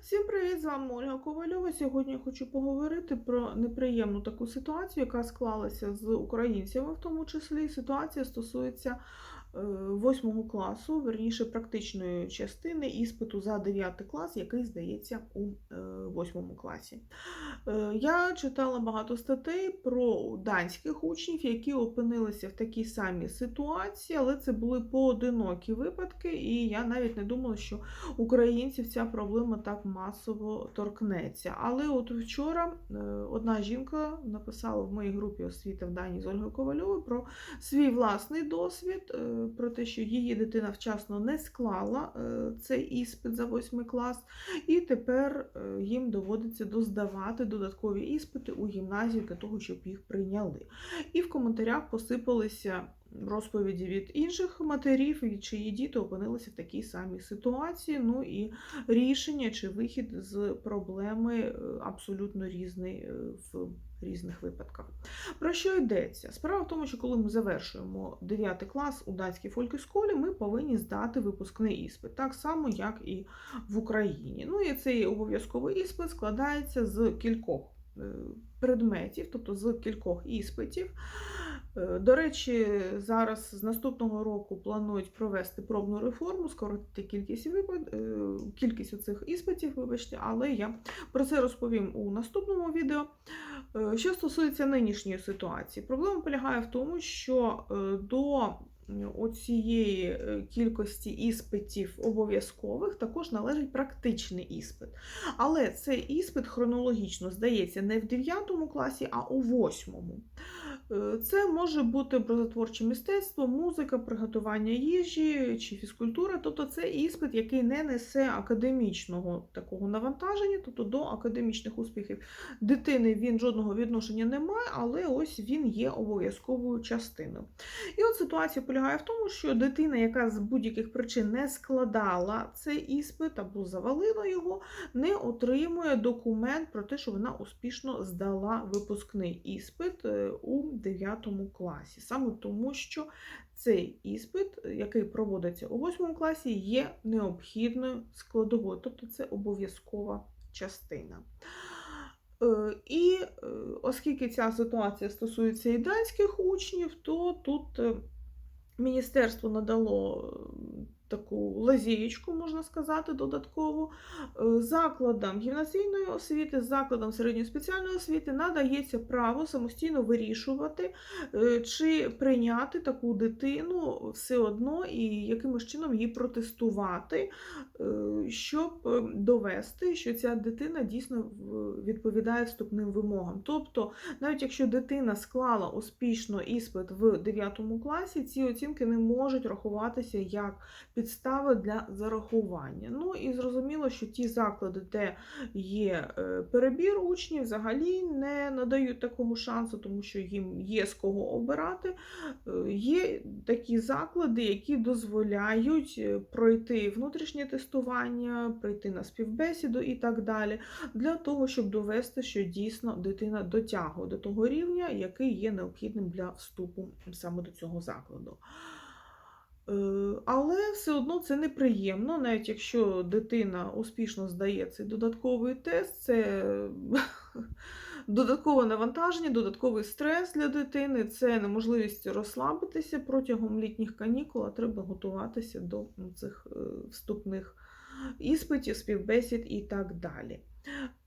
Всім привіт! З вами Ольга Ковальова. Сьогодні я хочу поговорити про неприємну таку ситуацію, яка склалася з українцями, в тому числі. Ситуація стосується е, восьмого класу, верніше практичної частини іспиту за 9 клас, який здається у е, восьмому класі. Е, Я читала багато статей про данських учнів, які опинилися в такій самій ситуації, але це були поодинокі випадки, і я навіть не думала, що українців ця проблема так масово торкнеться. Але от вчора одна жінка написала в моїй групі освіти в Данії з Ольгою Ковальовою про свій власний досвід, про те, що її дитина вчасно не склала е, цей іспит за восьмий клас, і тепер е, їм доводиться доздавати додаткові іспити у гімназії для того, щоб їх прийняли. І в коментарях посипалися розповіді від інших матерів, чиї діти опинилися в такій самій ситуації. Ну і рішення чи вихід з проблеми е, абсолютно різний е, в різних випадках. Про що йдеться? Справа в тому, що коли ми завершуємо 9 клас у датській фолькісколі, ми повинні здати випускний іспит, так само, як і в Україні. Ну і цей обов'язковий іспит складається з кількох е, предметів, тобто з кількох іспитів. Е, До речі, зараз з наступного року планують провести пробну реформу, скоротити кількість випад... е, кількість оцих іспитів, вибачте, але я про це розповім у наступному відео. Е, Що стосується нинішньої ситуації, проблема полягає в тому, що до оцієї е, кількості іспитів обов'язкових також належить практичний іспит. Але цей іспит хронологічно здається не в 9 класі, а у 8. Е, Це може бути образотворче мистецтво, музика, приготування їжі чи фізкультура. Тобто це іспит, який не несе академічного такого навантаження, тобто до академічних успіхів дитини він жодного відношення не має, але ось він є обов'язковою частиною. І от ситуація полягає в тому, що дитина, яка з будь-яких причин не складала цей іспит або завалила його, не отримує документ про те, що вона успішно здала випускний іспит е, у 9 класі. Саме тому, що цей іспит, який проводиться у 8 класі, є необхідною складовою, тобто це обов'язкова частина. Е, І е, оскільки ця ситуація стосується і данських учнів, то тут міністерство надало таку лазієчку, можна сказати, додаткову. Е, Закладам гімназійної освіти, закладам середньої спеціальної освіти надається право самостійно вирішувати, е, чи прийняти таку дитину все одно і якимось чином її протестувати, е, щоб довести, що ця дитина дійсно відповідає вступним вимогам. Тобто, навіть якщо дитина склала успішно іспит в 9 класі, ці оцінки не можуть рахуватися як підстави для зарахування. Ну і зрозуміло, що ті заклади, де є е, перебір учнів, взагалі не надають такого шансу, тому що їм є з кого обирати. Е, Є такі заклади, які дозволяють е, пройти внутрішнє тестування, прийти на співбесіду і так далі, для того, щоб довести, що дійсно дитина дотягує до того рівня, який є необхідним для вступу саме до цього закладу. Але все одно це неприємно, навіть якщо дитина успішно здає цей додатковий тест, це додаткове навантаження, додатковий стрес для дитини, це неможливість розслабитися протягом літніх канікул, а треба готуватися до цих е, вступних іспитів, співбесід і так далі.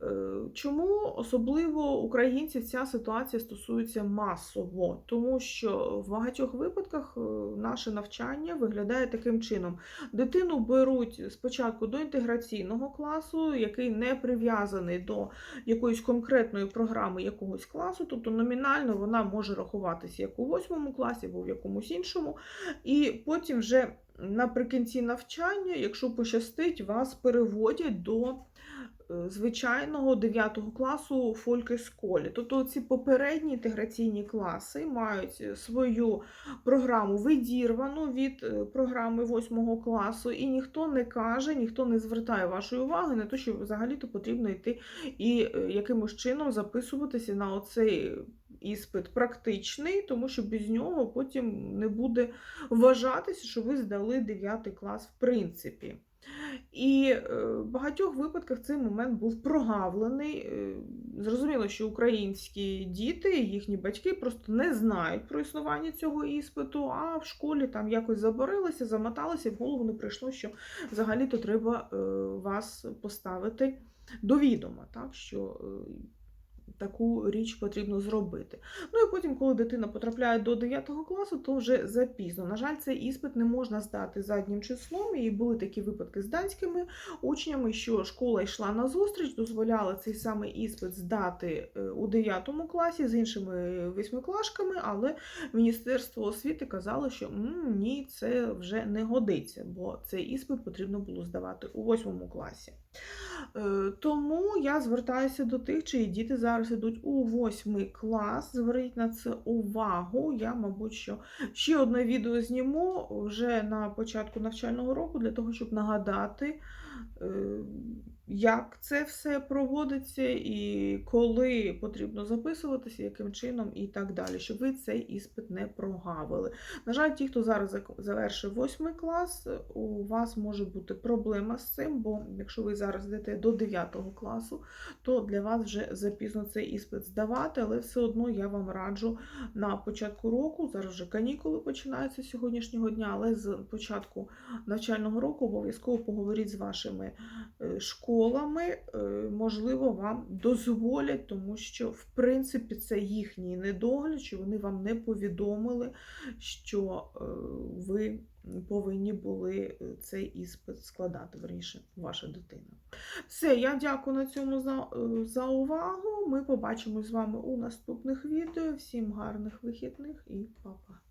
Е, Чому особливо українців ця ситуація стосується масово? Тому що в багатьох випадках е, наше навчання виглядає таким чином: дитину беруть спочатку до інтеграційного класу, який не прив'язаний до якоїсь конкретної програми якогось класу, тобто номінально вона може рахуватися як у восьмому класі або в якомусь іншому, і потім вже наприкінці навчання, якщо пощастить, вас переводять до звичайного 9 класу фолькесколі. Тобто ці попередні інтеграційні класи мають свою програму відірвану від е, програми 8 класу, і ніхто не каже, ніхто не звертає вашої уваги на те, що взагалі-то потрібно йти і е, якимось чином записуватися на оцей. Іспит практичний, тому що без нього потім не буде вважатися, що ви здали 9 клас в принципі. І е, в багатьох випадках цей момент був прогавлений. Е, Зрозуміло, що українські діти, їхні батьки просто не знають про існування цього іспиту, а в школі там якось заборилися, замоталися, і в голову не прийшло, що взагалі-то треба е, вас поставити до відома, так, що таку річ потрібно зробити. Ну і потім, коли дитина потрапляє до 9 класу, то вже запізно. На жаль, цей іспит не можна здати заднім числом. І були такі випадки з данськими учнями, що школа йшла на зустріч, дозволяла цей самий іспит здати е, у 9 класі з іншими восьмиклашками, але Міністерство освіти казало, що ні, це вже не годиться, бо цей іспит потрібно було здавати у 8 класі. Е, Тому я звертаюся до тих, чиї діти зараз ідуть у восьмий клас. Зверніть на це увагу. Я, мабуть, що ще одне відео зніму вже на початку навчального року для того, щоб нагадати, як це все проводиться і коли потрібно записуватися, яким чином і так далі, щоб ви цей іспит не прогавили. На жаль, ті, хто зараз завершив восьмий клас, у вас може бути проблема з цим, бо якщо ви зараз йдете до 9 класу, то для вас вже запізно цей іспит здавати, але все одно я вам раджу на початку року. Зараз вже канікули починаються з сьогоднішнього дня, але з початку навчального року обов'язково поговоріть з вашими е, школами. е, Можливо, вам дозволять, тому що в принципі це їхній недогляд, що вони вам не повідомили, що е, ви повинні були цей іспит складати, верніше, ваша дитина. Все, я дякую на цьому за, за увагу. Ми побачимось з вами у наступних відео. Всім гарних вихідних і па-па.